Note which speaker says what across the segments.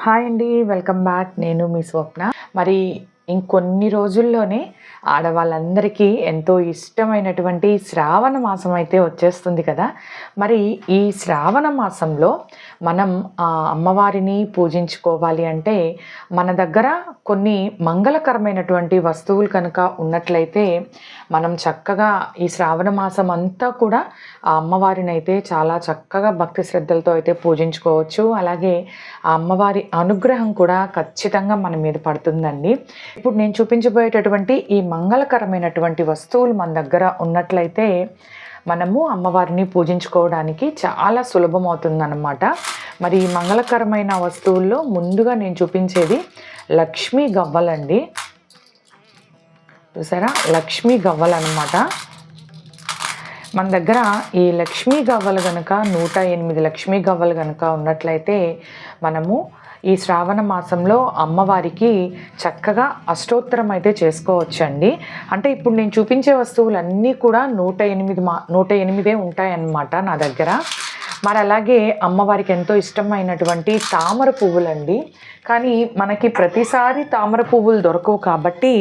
Speaker 1: Hi అండి welcome back. నేను మీ స్వప్న. మరి ఇంకొన్ని రోజుల్లోనే ఆడవాళ్ళందరికీ ఎంతో ఇష్టమైనటువంటి శ్రావణ మాసం అయితే వచ్చేస్తుంది కదా. మరి ఈ శ్రావణ మాసంలో మనం ఆ అమ్మవారిని పూజించుకోవాలి అంటే మన దగ్గర కొన్ని మంగళకరమైనటువంటి వస్తువులు కనుక ఉన్నట్లయితే మనం చక్కగా ఈ శ్రావణ మాసం అంతా కూడా ఆ అమ్మవారిని అయితే చాలా చక్కగా భక్తి శ్రద్ధలతో అయితే పూజించుకోవచ్చు. అలాగే ఆ అమ్మవారి అనుగ్రహం కూడా ఖచ్చితంగా మన మీద పడుతుందండి. ఇప్పుడు నేను చూపించబోయేటటువంటి ఈ మంగళకరమైనటువంటి వస్తువులు మన దగ్గర ఉన్నట్లయితే మనము అమ్మవారిని పూజించుకోవడానికి చాలా సులభం అవుతుందన్నమాట మరి ఈ మంగళకరమైన వస్తువుల్లో ముందుగా నేను చూపించేది లక్ష్మీ గవ్వలండి. చూసారా? లక్ష్మీ గవ్వలు అనమాట మన దగ్గర ఈ లక్ష్మీ గవ్వలు కనుక నూట ఎనిమిది లక్ష్మీ గవ్వలు కనుక ఉన్నట్లయితే మనము ఈ శ్రావణ మాసంలో అమ్మవారికి చక్కగా అష్టోత్తరం అయితే చేసుకోవచ్చండి. అంటే ఇప్పుడు నేను చూపించే వస్తువులన్నీ కూడా నూట ఎనిమిది మా నూట ఎనిమిదే ఉంటాయన్నమాట నా దగ్గర. మరి అలాగే అమ్మవారికి ఎంతో ఇష్టమైనటువంటి తామర పువ్వులండి. కానీ మనకి ప్రతిసారి తామర పువ్వులు దొరకవు కాబట్టి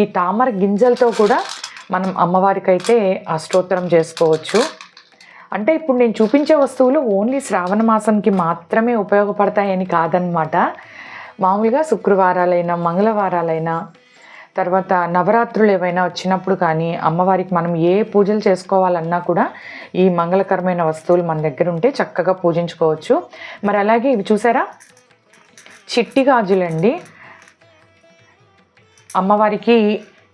Speaker 1: ఈ తామర గింజలతో కూడా మనం అమ్మవారికైతే అష్టోత్తరం చేసుకోవచ్చు. అంటే ఇప్పుడు నేను చూపించే వస్తువులు ఓన్లీ శ్రావణ మాసంకి మాత్రమే ఉపయోగపడతాయని కాదనమాట మామూలుగా శుక్రవారాలైనా మంగళవారాలైనా తర్వాత నవరాత్రులు ఏవైనా వచ్చినప్పుడు కానీ అమ్మవారికి మనం ఏ పూజలు చేసుకోవాలన్నా కూడా ఈ మంగళకరమైన వస్తువులు మన దగ్గర ఉంటే చక్కగా పూజించుకోవచ్చు. మరి అలాగే ఇవి చూసారా? చిట్టి గాజులండి. అమ్మవారికి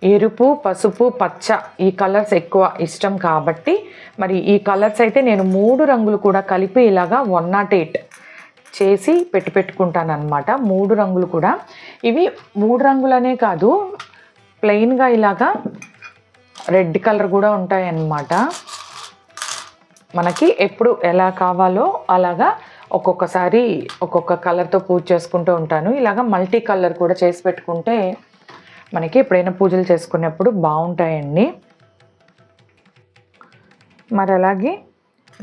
Speaker 1: ఎరుపు పసుపు పచ్చ ఈ కలర్స్ ఎక్కువ ఇష్టం కాబట్టి మరి ఈ కలర్స్ అయితే నేను మూడు రంగులు కూడా కలిపి ఇలాగా వన్ నాట్ ఎయిట్ చేసి పెట్టి పెట్టుకుంటాను అనమాట మూడు రంగులు కూడా. ఇవి మూడు రంగులనే కాదు ప్లెయిన్గా ఇలాగా రెడ్ కలర్ కూడా ఉంటాయన్నమాట. మనకి ఎప్పుడు ఎలా కావాలో అలాగా ఒక్కొక్కసారి ఒక్కొక్క కలర్తో పూజ చేసుకుంటూ ఉంటాను. ఇలాగ మల్టీ కలర్ కూడా చేసి పెట్టుకుంటే మనకి ఎప్పుడైనా పూజలు చేసుకునేప్పుడు బాగుంటాయండి. మరి అలాగే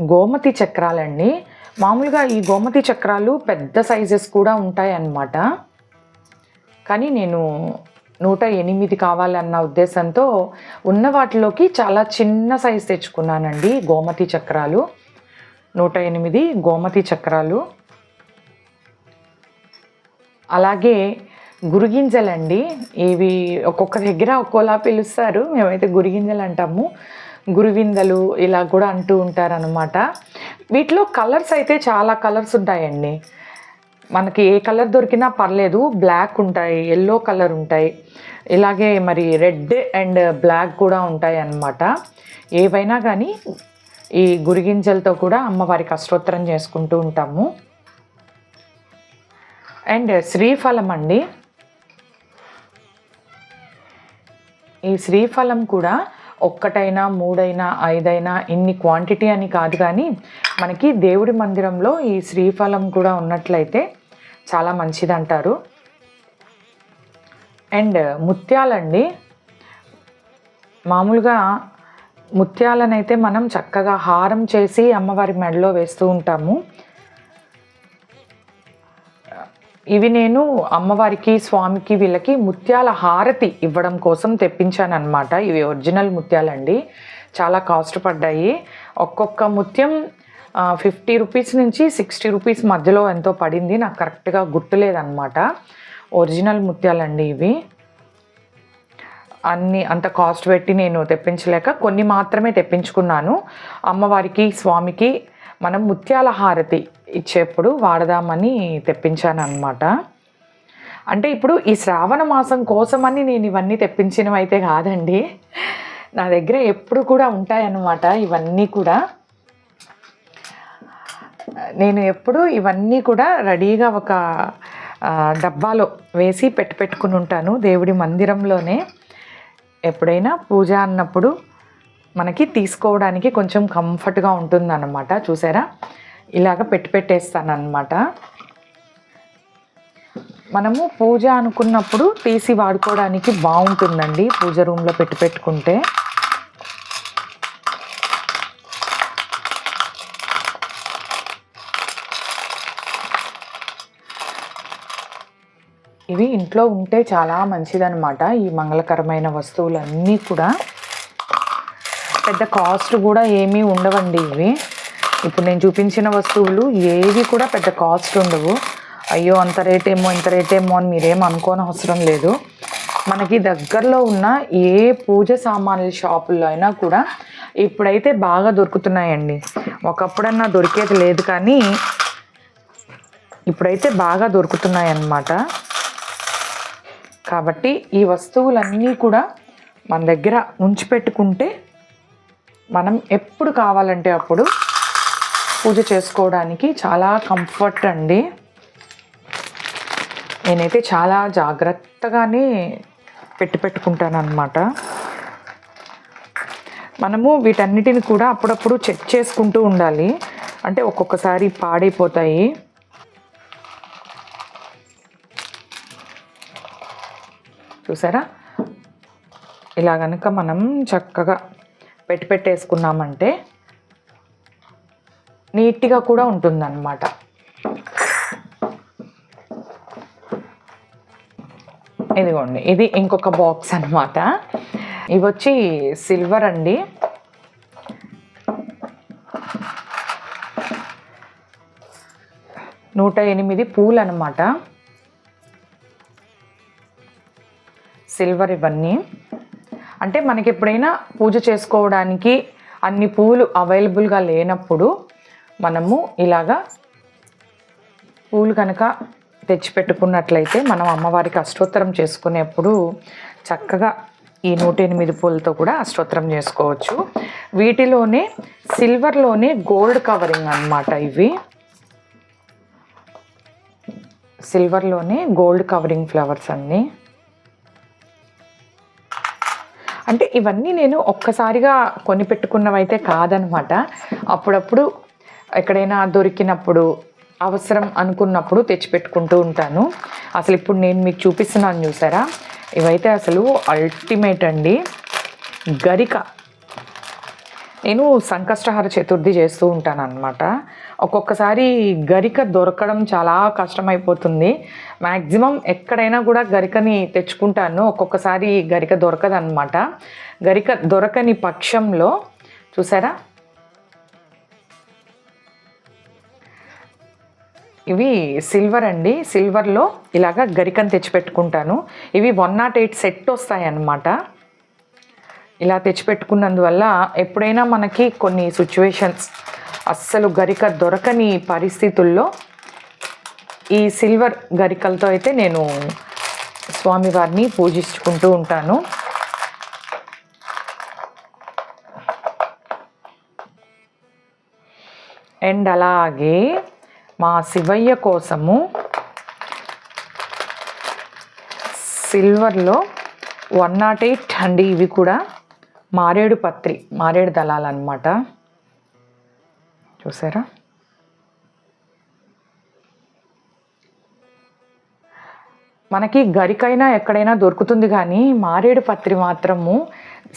Speaker 1: గోమతి చక్రాలండి. మామూలుగా ఈ గోమతి చక్రాలు పెద్ద సైజెస్ కూడా ఉంటాయన్నమాట. కానీ నేను నూట ఎనిమిది కావాలన్న ఉద్దేశంతో ఉన్న వాటిలోకి చాలా చిన్న సైజ్ తెచ్చుకున్నానండి గోమతి చక్రాలు. నూట ఎనిమిది గోమతి చక్రాలు. అలాగే గురుగింజలండి. ఇవి ఒక్కొక్క దగ్గర ఒక్కోలా పిలుస్తారు. మేమైతే గురిగింజలు అంటాము. గురివిందలు ఇలా కూడా అంటూ ఉంటారనమాట వీటిలో కలర్స్ అయితే చాలా కలర్స్ ఉంటాయండి. మనకి ఏ కలర్ దొరికినా పర్లేదు. బ్లాక్ ఉంటాయి ఎల్లో కలర్ ఉంటాయి. ఇలాగే మరి రెడ్ అండ్ బ్లాక్ కూడా ఉంటాయి అన్నమాట ఏవైనా కానీ ఈ గురిగింజలతో కూడా అమ్మవారికి అష్టోత్తరం చేసుకుంటూ ఉంటాము. అండ్ శ్రీఫలం అండి ఈ శ్రీఫలం కూడా ఒక్కటైనా మూడైనా ఐదైనా ఇన్ని క్వాంటిటీ అని కాదు కానీ మనకి దేవుడి మందిరంలో ఈ శ్రీఫలం కూడా ఉన్నట్లయితే చాలా మంచిది అంటారు అండ్ ముత్యాలండి మామూలుగా ముత్యాలనైతే మనం చక్కగా హారం చేసి అమ్మవారి మెడలో వేస్తూ ఉంటాము. ఇవి నేను అమ్మవారికి స్వామికి వీళ్ళకి ముత్యాల హారతి ఇవ్వడం కోసం తెప్పించాను ఇవి ఒరిజినల్ ముత్యాలండి. చాలా కాస్ట్ పడ్డాయి. ఒక్కొక్క ముత్యం ఫిఫ్టీ రూపీస్ నుంచి సిక్స్టీ రూపీస్ మధ్యలో ఎంతో పడింది. నాకు కరెక్ట్గా గుర్తులేదన్నమాట. ఒరిజినల్ ముత్యాలండి ఇవి. అన్ని అంత కాస్ట్ పెట్టి నేను తెప్పించలేక కొన్ని మాత్రమే తెప్పించుకున్నాను. అమ్మవారికి స్వామికి మనం ముత్యాల హారతి ఇచ్చేప్పుడు వాడదామని తెప్పించాను అనమాట అంటే ఇప్పుడు ఈ శ్రావణ మాసం కోసమని నేను ఇవన్నీ తెప్పించినవైతే కాదండి. నా దగ్గర ఎప్పుడు కూడా ఉంటాయన్నమాట ఇవన్నీ కూడా. నేను ఎప్పుడు ఇవన్నీ కూడా రెడీగా ఒక డబ్బాలో వేసి పెట్టి పెట్టుకుని ఉంటాను దేవుడి మందిరంలోనే. ఎప్పుడైనా పూజ అన్నప్పుడు మనకి తీసుకోవడానికి కొంచెం కంఫర్ట్గా ఉంటుందన్నమాట. చూసారా? ఇలాగ పెట్టి పెట్టేస్తాను మనము పూజ అనుకున్నప్పుడు తీసి వాడుకోవడానికి బాగుంటుందండి పూజ రూమ్లో పెట్టి పెట్టుకుంటే. ఇవి ఇంట్లో ఉంటే చాలా మంచిదన్నమాట. ఈ మంగళకరమైన వస్తువులన్నీ కూడా. పెద్ద కాస్ట్ కూడా ఏమీ ఉండవండి ఇవి. ఇప్పుడు నేను చూపించిన వస్తువులు ఏవి కూడా పెద్ద కాస్ట్ ఉండవు. అయ్యో అంత రేట్ ఏమో ఇంత రేట్ ఏమో అని మీరేం అనుకోని అవసరం లేదు. మనకి దగ్గరలో ఉన్న ఏ పూజ సామాన్ల షాపుల్లో అయినా కూడా ఇప్పుడైతే బాగా దొరుకుతున్నాయండి. ఒకప్పుడన్నా దొరికేది లేదు కానీ ఇప్పుడైతే బాగా దొరుకుతున్నాయి అన్నమాట కాబట్టి ఈ వస్తువులన్నీ కూడా మన దగ్గర ఉంచిపెట్టుకుంటే మనం ఎప్పుడు కావాలంటే అప్పుడు పూజ చేసుకోవడానికి చాలా కంఫర్ట్ అండి. నేనైతే చాలా జాగ్రత్తగానే పెట్టి పెట్టుకుంటాను అనమాట మనము వీటన్నిటిని కూడా అప్పుడప్పుడు చెక్ చేసుకుంటూ ఉండాలి. అంటే ఒక్కొక్కసారి పాడైపోతాయి. చూసారా? ఇలా కనుక మనం చక్కగా పెట్టి పెట్టేసుకున్నామంటే నీట్గా కూడా ఉంటుందన్నమాట. ఇదిగోండి ఇది ఇంకొక బాక్స్ అన్నమాట. ఇవి వచ్చి సిల్వర్ అండి. నూట ఎనిమిది పూలు అనమాట సిల్వర్ ఇవన్నీ. అంటే మనకి ఎప్పుడైనా పూజ చేసుకోవడానికి అన్ని పూలు అవైలబుల్గా లేనప్పుడు మనము ఇలాగా పూలు కనుక తెచ్చిపెట్టుకున్నట్లయితే మనం అమ్మవారికి అష్టోత్తరం చేసుకునేప్పుడు చక్కగా ఈ నూట ఎనిమిది పూలతో కూడా అష్టోత్తరం చేసుకోవచ్చు. వీటిలోనే సిల్వర్లోనే గోల్డ్ కవరింగ్ అన్నమాట ఇవి. సిల్వర్లోనే గోల్డ్ కవరింగ్ ఫ్లవర్స్ అన్నీ. అంటే ఇవన్నీ నేను ఒక్కసారిగా కొని పెట్టుకున్నవైతే కాదనమాట. అప్పుడప్పుడు ఎక్కడైనా దొరికినప్పుడు అవసరం అనుకున్నప్పుడు తెచ్చిపెట్టుకుంటూ ఉంటాను. అసలు ఇప్పుడు నేను మీకు చూపిస్తున్నాను చూసారా? ఇవైతే అసలు అల్టిమేట్ అండి. గరిక. నేను సంకష్టహార చతుర్థి చేస్తూ ఉంటాను అనమాట ఒక్కొక్కసారి గరిక దొరకడం చాలా కష్టమైపోతుంది. మ్యాక్సిమం ఎక్కడైనా కూడా గరికని తెచ్చుకుంటాను. ఒక్కొక్కసారి గరిక దొరకదనమాట గరిక దొరకని పక్షంలో చూసారా? ఇవి సిల్వర్ అండి. సిల్వర్లో ఇలాగ గరికను తెచ్చిపెట్టుకుంటాను. ఇవి వన్ నాట్ ఎయిట్ సెట్ వస్తాయి అన్నమాట ఇలా తెచ్చిపెట్టుకున్నందువల్ల ఎప్పుడైనా మనకి కొన్ని సిచ్యువేషన్స్ అస్సలు గరిక దొరకని పరిస్థితుల్లో ఈ సిల్వర్ గరికలతో అయితే నేను స్వామివారిని పూజించుకుంటూ ఉంటాను. అండ్ అలాగే మా శివయ్య కోసము సిల్వర్లో వన్ నాట్ ఎయిట్ అండి ఇవి కూడా మారేడు పత్రి మారేడు దళాలు అనమాట చూసారా? మనకి గరికైనా ఎక్కడైనా దొరుకుతుంది కానీ మారేడు పత్రి మాత్రము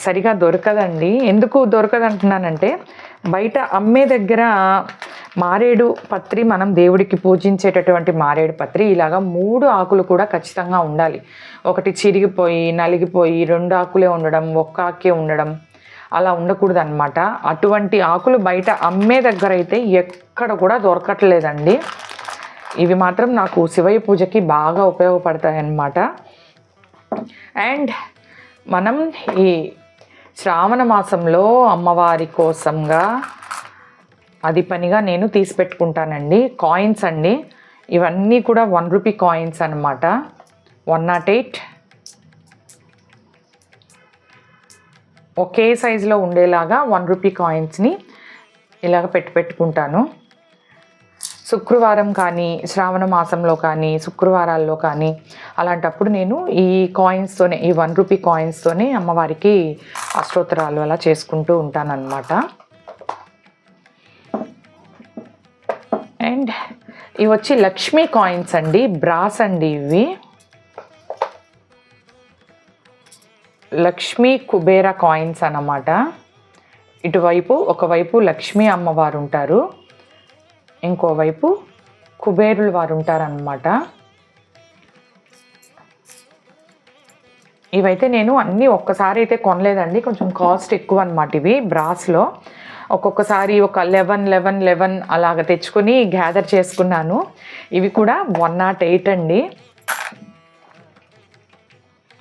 Speaker 1: సరిగా దొరకదండి. ఎందుకు దొరకదు అంటున్నానంటే బయట అమ్మే దగ్గర మారేడు పత్రి మనం దేవుడికి పూజించేటటువంటి మారేడు పత్రి ఇలాగా మూడు ఆకులు కూడా ఖచ్చితంగా ఉండాలి. ఒకటి చిరిగిపోయి నలిగిపోయి రెండు ఆకులే ఉండడం ఒక్క ఆకే ఉండడం. అలా ఉండకూడదు అనమాట అటువంటి ఆకులు బయట అమ్మే దగ్గర అయితే ఎక్కడ కూడా దొరకట్లేదండి. ఇవి మాత్రం నాకు శివయ్య పూజకి బాగా ఉపయోగపడతాయి అన్నమాట అండ్ మనం ఈ శ్రావణ మాసంలో అమ్మవారి కోసంగా అది పనిగా నేను తీసి పెట్టుకుంటానండి. కాయిన్స్ అండి. ఇవన్నీ కూడా వన్ రూపీ కాయిన్స్ అనమాట వన్ నాట్ ఎయిట్ ఒకే సైజులో ఉండేలాగా వన్ రూపీ కాయిన్స్ని ఇలాగ పెట్టి పెట్టుకుంటాను. శుక్రవారం కానీ శ్రావణ మాసంలో కానీ శుక్రవారాల్లో కానీ అలాంటప్పుడు నేను ఈ కాయిన్స్తోనే ఈ వన్ రూపీ కాయిన్స్తోనే అమ్మవారికి అష్టోత్తరాలు అలా చేసుకుంటూ ఉంటానన్నమాట. అండ్ ఇవి వచ్చి లక్ష్మీ కాయిన్స్ అండి బ్రాస్ అండి ఇవి. లక్ష్మీ కుబేర కాయిన్స్ అన్నమాట. ఇటువైపు ఒకవైపు లక్ష్మీ అమ్మవారు ఉంటారు. ఇంకోవైపు కుబేరులు వారు ఉంటారనమాట ఇవైతే నేను అన్నీ ఒక్కసారి అయితే కొనలేదండి. కొంచెం కాస్ట్ ఎక్కువ అనమాట ఇవి బ్రాస్లో. ఒక్కొక్కసారి ఒక లెవెన్ లెవెన్ లెవెన్ అలాగ తెచ్చుకొని గ్యాదర్ చేసుకున్నాను. ఇవి కూడా వన్ నాట్ ఎయిట్ అండి.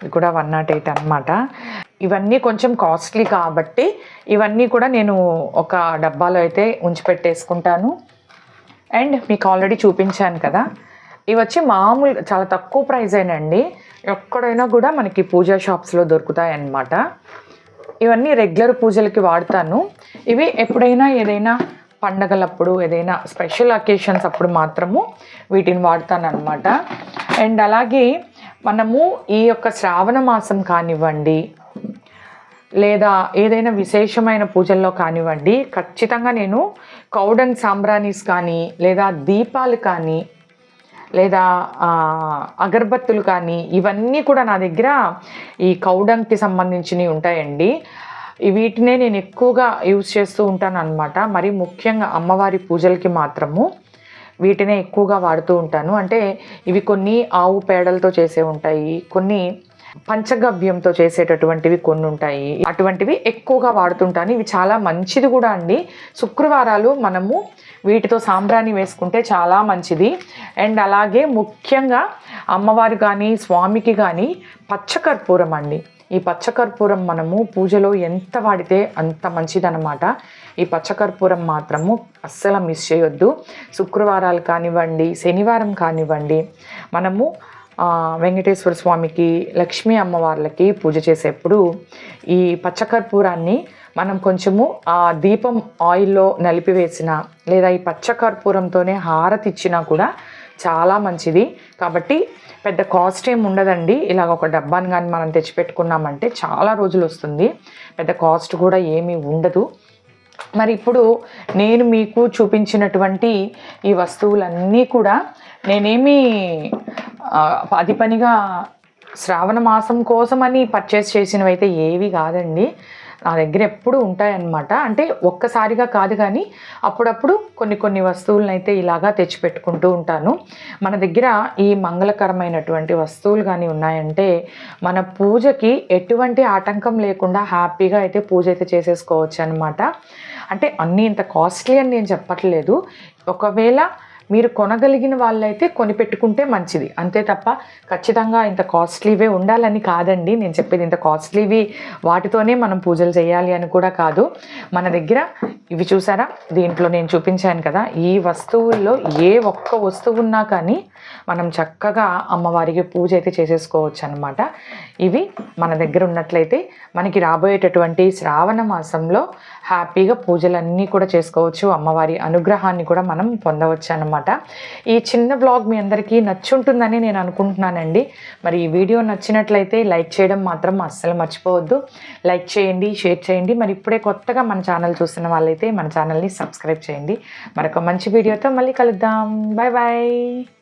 Speaker 1: ఇవి కూడా వన్ నాట్ ఎయిట్ అనమాట ఇవన్నీ కొంచెం కాస్ట్లీ కాబట్టి ఇవన్నీ కూడా నేను ఒక డబ్బాలో అయితే ఉంచి పెట్టేసుకుంటాను. అండ్ మీకు ఆల్రెడీ చూపించాను కదా. ఇవి వచ్చి మామూలు చాలా తక్కువ ప్రైస్ అయినండి. ఎక్కడైనా కూడా మనకి పూజా షాప్స్లో దొరుకుతాయి అన్నమాట. ఇవన్నీ రెగ్యులర్ పూజలకి వాడతాను. ఇవి ఎప్పుడైనా ఏదైనా పండగలప్పుడు ఏదైనా స్పెషల్ అకేషన్స్ అప్పుడు మాత్రము వీటిని వాడతాను అనమాట అండ్ అలాగే మనము ఈ యొక్క శ్రావణ మాసం కానివ్వండి లేదా ఏదైనా విశేషమైన పూజల్లో కానివ్వండి ఖచ్చితంగా నేను కౌడంగ్ సాంబ్రానీస్ కానీ లేదా దీపాలు కానీ లేదా అగరబత్తులు కానీ ఇవన్నీ కూడా నా దగ్గర ఈ కౌడంగ్కి సంబంధించినవి ఉంటాయండి. వీటినే నేను ఎక్కువగా యూజ్ చేస్తూ ఉంటాను అనమాట మరి ముఖ్యంగా అమ్మవారి పూజలకి మాత్రము. వీటినే ఎక్కువగా వాడుతూ ఉంటాను. అంటే ఇవి కొన్ని ఆవు పేడలతో చేసే ఉంటాయి కొన్ని పంచగవ్యంతో చేసేటటువంటివి కొన్ని ఉంటాయి. అటువంటివి ఎక్కువగా వాడుతుంటాను ఇవి చాలా మంచిది కూడా అండి. శుక్రవారాలు మనము వీటితో సాంబ్రాణి వేసుకుంటే చాలా మంచిది. అండ్ అలాగే ముఖ్యంగా అమ్మవారు కానీ స్వామికి కానీ పచ్చకర్పూరం అండి. ఈ పచ్చకర్పూరం మనము పూజలో ఎంత వాడితే అంత మంచిదన్నమాట. ఈ పచ్చకర్పూరం మాత్రము అస్సలు మిస్ చేయొద్దు. శుక్రవారాలు కానివ్వండి శనివారం కానివ్వండి మనము వెంకటేశ్వర స్వామికి లక్ష్మీ అమ్మవార్లకి పూజ చేసేప్పుడు ఈ పచ్చకర్పూరాన్ని మనం కొంచెము ఆ దీపం ఆయిల్లో నలిపివేసిన లేదా ఈ పచ్చకర్పూరంతోనే హారతి ఇచ్చినా కూడా చాలా మంచిది. కాబట్టి పెద్ద కాస్ట్ ఏమి ఉండదండి. ఇలాగ ఒక డబ్బాని కానీ మనం తెచ్చిపెట్టుకున్నామంటే చాలా రోజులు వస్తుంది. పెద్ద కాస్ట్ కూడా ఏమీ ఉండదు. మరి ఇప్పుడు నేను మీకు చూపించినటువంటి ఈ వస్తువులన్నీ కూడా నేనేమి పది పనిగా శ్రావణ మాసం కోసమని పర్చేస్ చేసినవి అయితే ఏవి కాదండి. నా దగ్గర ఎప్పుడు ఉంటాయన్నమాట. అంటే ఒక్కసారిగా కాదు కానీ అప్పుడప్పుడు కొన్ని కొన్ని వస్తువులను అయితే ఇలాగా తెచ్చిపెట్టుకుంటూ ఉంటాను. మన దగ్గర ఈ మంగళకరమైనటువంటి వస్తువులు కానీ ఉన్నాయంటే మన పూజకి ఎటువంటి ఆటంకం లేకుండా హ్యాపీగా అయితే పూజ అయితే చేసేసుకోవచ్చు అనమాట అంటే అన్నీ ఇంత కాస్ట్లీ అని నేను చెప్పట్లేదు. ఒకవేళ మీరు కొనగలిగిన వాళ్ళైతే కొనిపెట్టుకుంటే మంచిది. అంతే తప్ప ఖచ్చితంగా ఇంత కాస్ట్లీవే ఉండాలని కాదండి. నేను చెప్పేది ఇంత కాస్ట్లీవి వాటితోనే మనం పూజలు చేయాలి అని కూడా కాదు. మన దగ్గర ఇవి చూసారా? దీంట్లో నేను చూపించాను కదా ఈ వస్తువుల్లో ఏ ఒక్క వస్తువు ఉన్నా కానీ మనం చక్కగా అమ్మవారికి పూజ అయితే చేసేసుకోవచ్చు అనమాట ఇవి మన దగ్గర ఉన్నట్లయితే మనకి రాబోయేటటువంటి శ్రావణ మాసంలో హ్యాపీగా పూజలన్నీ కూడా చేసుకోవచ్చు. అమ్మవారి అనుగ్రహాన్ని కూడా మనం పొందవచ్చు అనమాట ఈ చిన్న బ్లాగ్ మీ అందరికీ నచ్చుంటుందని నేను అనుకుంటున్నానండి. మరి ఈ వీడియో నచ్చినట్లయితే లైక్ చేయడం మాత్రం అస్సలు మర్చిపోవద్దు. లైక్ చేయండి షేర్ చేయండి. మరి ఇప్పుడే కొత్తగా మన ఛానల్ చూస్తున్న వాళ్ళైతే మన ఛానల్ని సబ్స్క్రైబ్ చేయండి. మరొక మంచి వీడియోతో మళ్ళీ కలుద్దాం. Bye bye